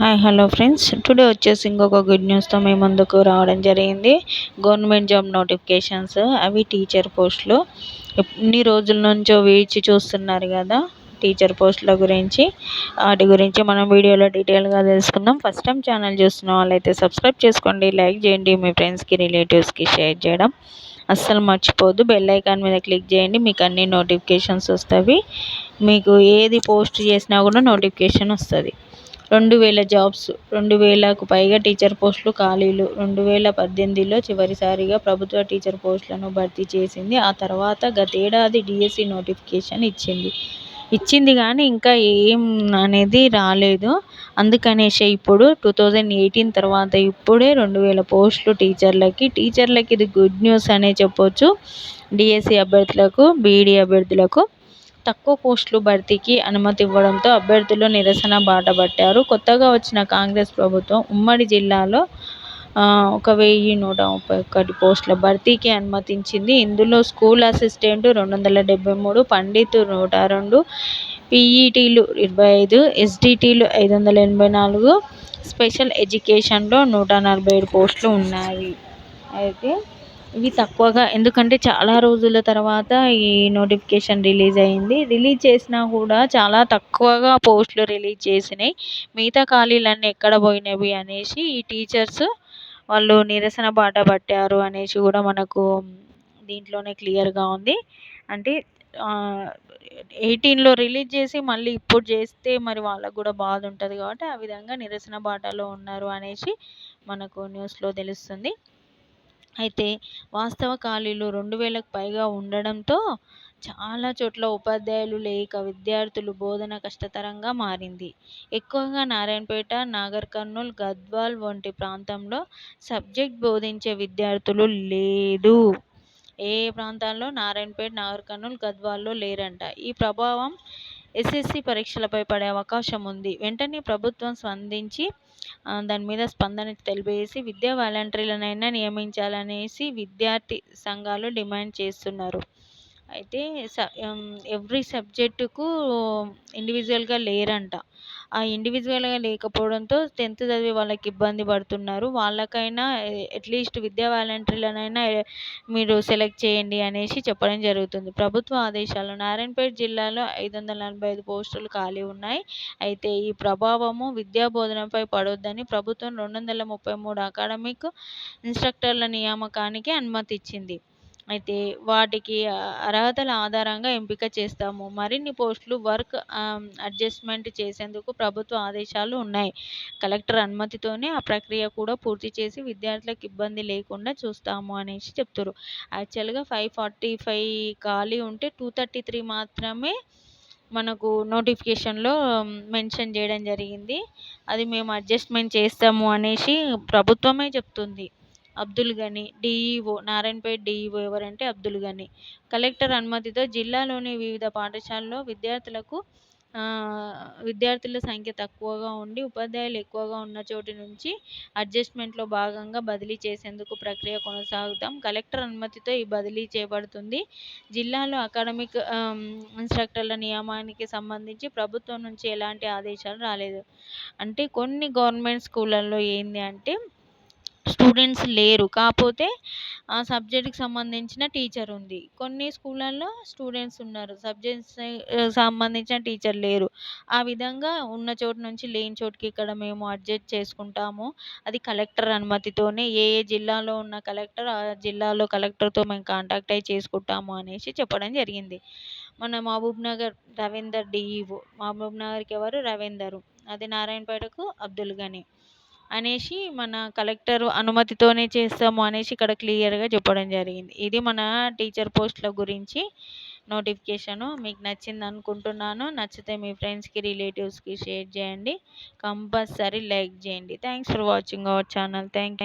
Hi hello friends today వచ్చేసి ఇంకొక good న్యూస్తో మీ ముందుకు రావడం జరిగింది. గవర్నమెంట్ జాబ్ నోటిఫికేషన్స్ అవి టీచర్ పోస్టులు ఎన్ని రోజుల నుంచో వేచి చూస్తున్నారు కదా టీచర్ పోస్టుల గురించి. వాటి గురించి మనం వీడియోలో డీటెయిల్గా తెలుసుకుందాం. ఫస్ట్ టైం ఛానల్ చూస్తున్న వాళ్ళైతే సబ్స్క్రైబ్ చేసుకోండి లైక్ చేయండి మీ ఫ్రెండ్స్కి రిలేటివ్స్కి షేర్ చేయడం. అస్సలు మర్చిపోద్దు బెల్ ఐకాన్ మీద క్లిక్ చేయండి మీకు అన్ని నోటిఫికేషన్స్ వస్తాయి. మీకు ఏది పోస్ట్ చేసినా కూడా నోటిఫికేషన్ వస్తుంది. రెండు వేల జాబ్స్ రెండు వేలకు పైగా టీచర్ పోస్టులు ఖాళీలు. రెండు వేల పద్దెనిమిదిలో చివరిసారిగా ప్రభుత్వ టీచర్ పోస్టులను భర్తీ చేసింది. ఆ తర్వాత గతేడాది డిఎస్సి నోటిఫికేషన్ ఇచ్చింది. ఇచ్చింది కానీ ఇంకా ఏం అనేది రాలేదు. అందుకనేసి ఇప్పుడు టూ థౌజండ్ ఎయిటీన్ తర్వాత ఇప్పుడే రెండు వేల పోస్టులు టీచర్లకి. టీచర్లకి ఇది గుడ్ న్యూస్ అనే చెప్పొచ్చు. డిఎస్సి అభ్యర్థులకు బీఈడి అభ్యర్థులకు. తక్కువ పోస్టులు భర్తీకి అనుమతి ఇవ్వడంతో అభ్యర్థులు నిరసన బాట పట్టారు. కొత్తగా వచ్చిన కాంగ్రెస్ ప్రభుత్వం ఉమ్మడి జిల్లాలో ఒక వెయ్యి నూట ముప్పై ఒకటి పోస్టుల భర్తీకి అనుమతించింది. ఇందులో స్కూల్ అసిస్టెంట్ రెండు వందల డెబ్బై మూడు పండిత్ నూట రెండు పీఈటీలు ఇరవై ఐదు ఎస్డిటీలు ఐదు వందల ఎనభై నాలుగు స్పెషల్ ఎడ్యుకేషన్లో నూట నలభై ఏడు పోస్టులు ఉన్నాయి. అయితే ఇవి తక్కువగా ఎందుకంటే చాలా రోజుల తర్వాత ఈ నోటిఫికేషన్ రిలీజ్ అయింది. రిలీజ్ చేసినా కూడా చాలా తక్కువగా పోస్టులు రిలీజ్ చేసినాయి. మిగతా ఖాళీలన్నీ ఎక్కడ పోయినవి అనేసి ఈ టీచర్స్ వాళ్ళు నిరసన బాట పట్టారు అనేసి కూడా మనకు దీంట్లోనే క్లియర్గా ఉంది. అంటే ఎయిటీన్లో రిలీజ్ చేసి మళ్ళీ ఇప్పుడు చేస్తే మరి వాళ్ళకు కూడా బాధ ఉంటుంది కాబట్టి ఆ విధంగా నిరసన బాటలో ఉన్నారు అనేసి మనకు న్యూస్లో తెలుస్తుంది. అయితే వాస్తవ ఖాళీలు రెండు వేలకు పైగా ఉండడంతో చాలా చోట్ల ఉపాధ్యాయులు లేక విద్యార్థులు బోధన కష్టతరంగా మారింది. ఎక్కువగా నారాయణపేట నాగర్ కర్నూల్ గద్వాల్ వంటి ప్రాంతంలో సబ్జెక్ట్ బోధించే విద్యార్థులు లేదు. ఏ ప్రాంతాల్లో? నారాయణపేట నాగర్ కర్నూల్ గద్వాల్లో లేరంట. ఈ ప్రభావం ఎస్ఎస్సి పరీక్షలపై పడే అవకాశం ఉంది. వెంటనే ప్రభుత్వం స్పందించి దాని మీద స్పందన తెలిపేసి విద్యా వాలంటీర్లనైనా నియమించాలనేసి విద్యార్థి సంఘాలు డిమాండ్ చేస్తున్నారు. అయితే స ఎవ్రీ సబ్జెక్టుకు ఇండివిజువల్గా లేరంట. ఆ ఇండివిజువల్గా లేకపోవడంతో టెన్త్ చదివే వాళ్ళకి ఇబ్బంది పడుతున్నారు. వాళ్ళకైనా అట్లీస్ట్ విద్యా వాలంటీర్లనైనా మీరు సెలెక్ట్ చేయండి అనేసి చెప్పడం జరుగుతుంది. ప్రభుత్వ ఆదేశాలు నారాయణపేట జిల్లాలో ఐదు వందల నలభై ఐదు పోస్టులు ఖాళీ ఉన్నాయి. అయితే ఈ ప్రభావము విద్యా బోధనపై పడొద్దని ప్రభుత్వం రెండు వందల ముప్పై మూడు అకాడమిక్ ఇన్స్ట్రక్టర్ల నియామకానికి అనుమతి ఇచ్చింది అయితే వాటికి అర్హతల ఆధారంగా ఎంపిక చేస్తాము. మరిన్ని పోస్టులు వర్క్ అడ్జస్ట్మెంట్ చేసేందుకు ప్రభుత్వ ఆదేశాలు ఉన్నాయి. కలెక్టర్ అనుమతితోనే ఆ ప్రక్రియ కూడా పూర్తి చేసి విద్యార్థులకు ఇబ్బంది లేకుండా చూస్తాము అనేసి చెప్తారు యాక్చువల్గా ఫైవ్ ఫార్టీ ఫైవ్ ఖాళీ ఉంటే టూ థర్టీ త్రీ మాత్రమే మనకు నోటిఫికేషన్లో మెన్షన్ చేయడం జరిగింది. అది మేము అడ్జస్ట్మెంట్ చేస్తాము అనేసి ప్రభుత్వమే చెప్తుంది. అబ్దుల్ గని డిఈఓ నారాయణపేట డిఈఓ ఎవరంటే అబ్దుల్ గని కలెక్టర్ అనుమతితో జిల్లాలోని వివిధ పాఠశాలలో విద్యార్థులకు విద్యార్థుల సంఖ్య తక్కువగా ఉండి ఉపాధ్యాయులు ఎక్కువగా ఉన్న చోటు నుంచి అడ్జస్ట్మెంట్లో భాగంగా బదిలీ చేసేందుకు ప్రక్రియ కొనసాగుతాం. కలెక్టర్ అనుమతితో ఈ బదిలీ చేపడుతుంది. జిల్లాలో అకాడమిక్ ఇన్స్ట్రక్టర్ల నియమానికి సంబంధించి ప్రభుత్వం నుంచి ఎలాంటి ఆదేశాలు రాలేదు. అంటే కొన్ని గవర్నమెంట్ స్కూళ్ళల్లో ఏంది అంటే స్టూడెంట్స్ లేరు. కాకపోతే ఆ సబ్జెక్ట్కి సంబంధించిన టీచర్ ఉంది. కొన్ని స్కూళ్ళల్లో స్టూడెంట్స్ ఉన్నారు. సబ్జెక్ట్స్ సంబంధించిన టీచర్ లేరు. ఆ విధంగా ఉన్న చోటు నుంచి లేని చోటుకి ఇక్కడ మేము అడ్జస్ట్ చేసుకుంటాము. అది కలెక్టర్ అనుమతితోనే ఏ ఏ జిల్లాలో ఉన్న కలెక్టర్ ఆ జిల్లాలో కలెక్టర్తో మేము కాంటాక్ట్ అయ్యి చేసుకుంటాము అనేసి చెప్పడం జరిగింది. మన మహబూబ్నగర్ రవీందర్ డిఈఓ మహబూబ్నగర్కి ఎవరు? రవీందరు. అది నారాయణపేటకు అబ్దుల్ గని అనేసి మన కలెక్టర్ అనుమతితోనే చేస్తాము అనేసి ఇక్కడ క్లియర్గా చెప్పడం జరిగింది. ఇది మన టీచర్ పోస్టుల గురించి నోటిఫికేషను మీకు నచ్చింది అనుకుంటున్నాను. నచ్చితే మీ ఫ్రెండ్స్కి రిలేటివ్స్కి షేర్ చేయండి. కంపల్సరీ లైక్ చేయండి. Thanks for watching our channel. Thank